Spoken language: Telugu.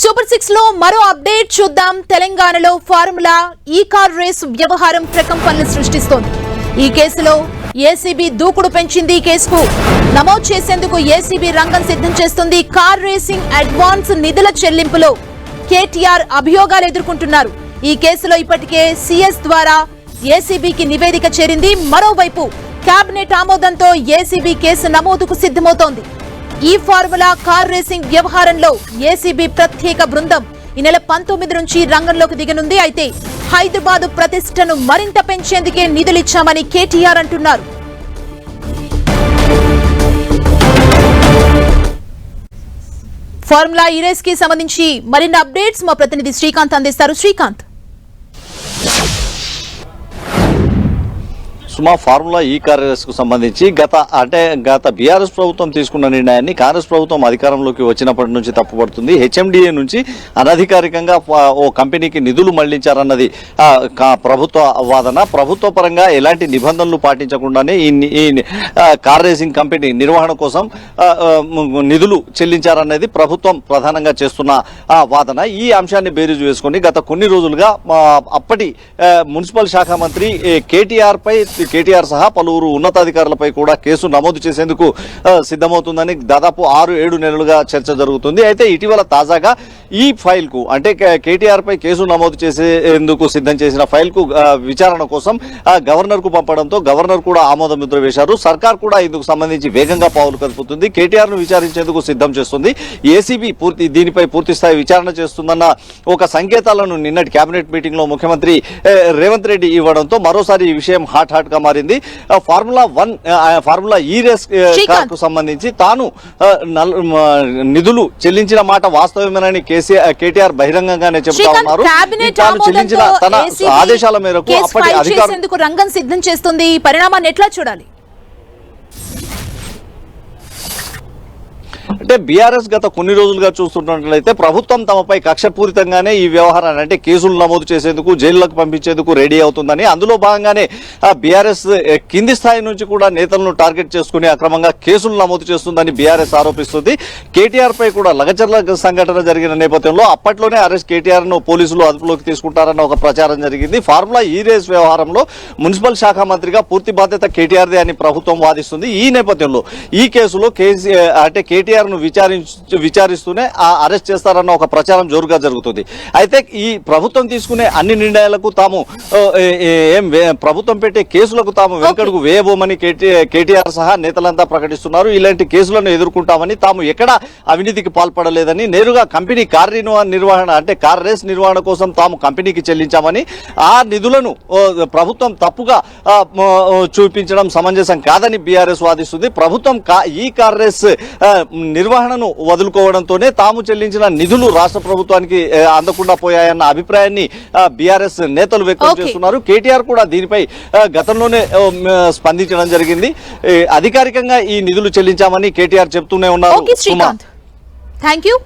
సూపర్ సిక్స్లో మరో అప్డేట్ చూద్దాం. తెలంగాణలో ఫార్ములా ఈ కార్ రేస్ వ్యవహారం ప్రకంపనలు సృష్టిస్తోంది. ఈ కేసులో ఏసీబీ దూకుడు పెంచింది ఈ కేసుకు. నమోదు చేసేందుకు ఏసీబీ రంగం సిద్ధం చేస్తుంది. కార్ రేసింగ్ అడ్వాన్స్ నిధుల చెల్లింపులో కేటీఆర్ అభియోగాలు ఎదుర్కొంటున్నారు. ఈ కేసులో ఇప్పటికే సీఎస్ ద్వారా ఏసీబీకి నివేదిక చేరింది. మరోవైపు కేబినెట్ ఆమోదంతో ఏసీబీ కేసు నమోదుకు సిద్ధమవుతోంది. ఈ ఫార్ములా కార్ రేసింగ్ వ్యవహారంలో ఏసీబీ ప్రత్యేక బృందం ఈ నెల పంతొమ్మిది నుంచి రంగంలోకి దిగనుంది. అయితే హైదరాబాద్ ప్రతిష్టను మరింత పెంచేందుకే నిధులిచ్చామని కేటీఆర్ అంటున్నారు. ఫార్ములా ఈ రేస్కి సంబంధించి మరిన్ని అప్డేట్స్ మా ప్రతినిధి శ్రీకాంత్ అందిస్తారు. శ్రీకాంత్. సుమా ఫార్ములా ఈ కాంగ్రెస్కు సంబంధించి గత అంటే గత బీఆర్ఎస్ ప్రభుత్వం తీసుకున్న నిర్ణయాన్ని కాంగ్రెస్ ప్రభుత్వం అధికారంలోకి వచ్చినప్పటి నుంచి తప్పుపడుతుంది. హెచ్ఎండిఏ నుంచి అనధికారికంగా ఓ కంపెనీకి నిధులు మళ్ళించారన్నది కా- ప్రభుత్వ వాదన. ప్రభుత్వ పరంగా ఎలాంటి నిబంధనలు పాటించకుండానే ఈ కార్ రేసింగ్ కంపెనీ నిర్వహణ కోసం నిధులు చెల్లించారనేది ప్రభుత్వం ప్రధానంగా చేస్తున్న ఆ, వాదన. ఈ అంశాన్ని బేరీజు వేసుకొని గత కొన్ని రోజులుగా అప్పటి మున్సిపల్ శాఖ మంత్రి కేటీఆర్ పై కేటీఆర్ సహా పలువురు ఉన్నతాధికారులపై కూడా కేసు నమోదు చేసేందుకు సిద్ధమవుతుందని దాదాపు ఆరు ఏడు నెలలుగా చర్చ జరుగుతుంది. అయితే ఇటీవల తాజాగా ఈ ఫైల్కు అంటే కే- కేటీఆర్ పై కేసు నమోదు చేసేందుకు సిద్ధం చేసిన ఫైల్కు విచారణ కోసం ఆ, పంపడంతో గవర్నర్ కూడా ఆమోద ముద్ర వేశారు సర్కార్ కూడా ఇందుకు సంబంధించి వేగంగా పావులు కదుపుతుంది. కేటీఆర్ను విచారించేందుకు సిద్ధం చేస్తుంది. ఏసీబీ పూర్తి దీనిపై పూర్తి స్థాయి విచారణ చేస్తుందన్న ఒక సంకేతాలను నిన్నటి కేబినెట్ మీటింగ్లో ముఖ్యమంత్రి రేవంత్ రెడ్డి ఇవ్వడంతో మరోసారి ఈ విషయం హాట్ హాట్గా మారింది. ఆ, ఫార్ములా వన్ ఫార్ములా ఈ రేస్కు సంబంధించి తాను నిధులు చెల్లించిన మాట వాస్తవమేనని కేటీఆర్ బహిరంగంగానే చెబుతా ఉన్నారు. తాను చెల్లించిన తన ఆదేశాల మేరకు అప్పటి అధికారులు రంగం సిద్ధం చేస్తుంది. ఈ పరిణామాన్ని ఎట్లా చూడాలి? అంటే బీఆర్ఎస్ గత కొన్ని రోజులుగా చూస్తున్నట్లయితే ప్రభుత్వం తమపై కక్షపూరితంగానే ఈ వ్యవహారాన్ని అంటే కేసులు నమోదు చేసేందుకు జైల్లోకి పంపించేందుకు రెడీ అవుతుందని. అందులో భాగంగానే ఆ బీఆర్ఎస్ కింది స్థాయి నుంచి కూడా నేతలను టార్గెట్ చేసుకుని అక్రమంగా కేసులు నమోదు చేస్తుందని బీఆర్ఎస్ ఆరోపిస్తుంది. కేటీఆర్ పై కూడా లగచర్ల సంఘటన జరిగిన నేపథ్యంలో అప్పట్లోనే అరెస్ట్ కేటీఆర్ను పోలీసులు అదుపులోకి తీసుకుంటారన్న ఒక ప్రచారం జరిగింది. ఫార్ములా ఈ రేస్ వ్యవహారంలో మున్సిపల్ శాఖ మంత్రిగా పూర్తి బాధ్యత కేటీఆర్దే అని ప్రభుత్వం వాదిస్తుంది. ఈ నేపథ్యంలో ఈ కేసులో కేసీ అంటే కేటీఆర్ను విచారించ విచారిస్తూనే ఆ అరెస్ట్ చేస్తారన్న ఒక ప్రచారం జోరుగా జరుగుతుంది. అయితే ఈ ప్రభుత్వం తీసుకునే అన్ని నిర్ణయాలకు తాము ఏ- ప్రభుత్వం పెట్టే కేసులకు తాము వెనుకడుగు వేయబోమని కేటీ కేటీఆర్ సహా నేతలంతా ప్రకటిస్తున్నారు. ఇలాంటి కేసులను ఎదుర్కొంటామని తాము ఎక్కడ అవినీతికి పాల్పడలేదని నేరుగా కంపెనీ కార్ నిర్వహణ నిర్వహణ అంటే కార్ రేస్ నిర్వహణ కోసం తాము కంపెనీకి చెల్లించామని ఆ నిధులను ప్రభుత్వం తప్పుగా చూపించడం సమంజసం కాదని బీఆర్ఎస్ వాదిస్తుంది. ప్రభుత్వం ఈ కార్ రేస్ ఆ, నిర్వహణను వదులుకోవడంతోనే తాము చెల్లించిన నిధులు రాష్ట్ర ప్రభుత్వానికి అందకుండా పోయాయన్న అభిప్రాయాన్ని బీఆర్ఎస్ నేతలు వ్యక్తం. చేస్తున్నారు. కేటీఆర్ కూడా దీనిపై గతంలోనే స్పందించడం జరిగింది. అధికారికంగా ఈ నిధులు చెల్లించామని కేటీఆర్ చెప్తూనే ఉన్నారు. Thank you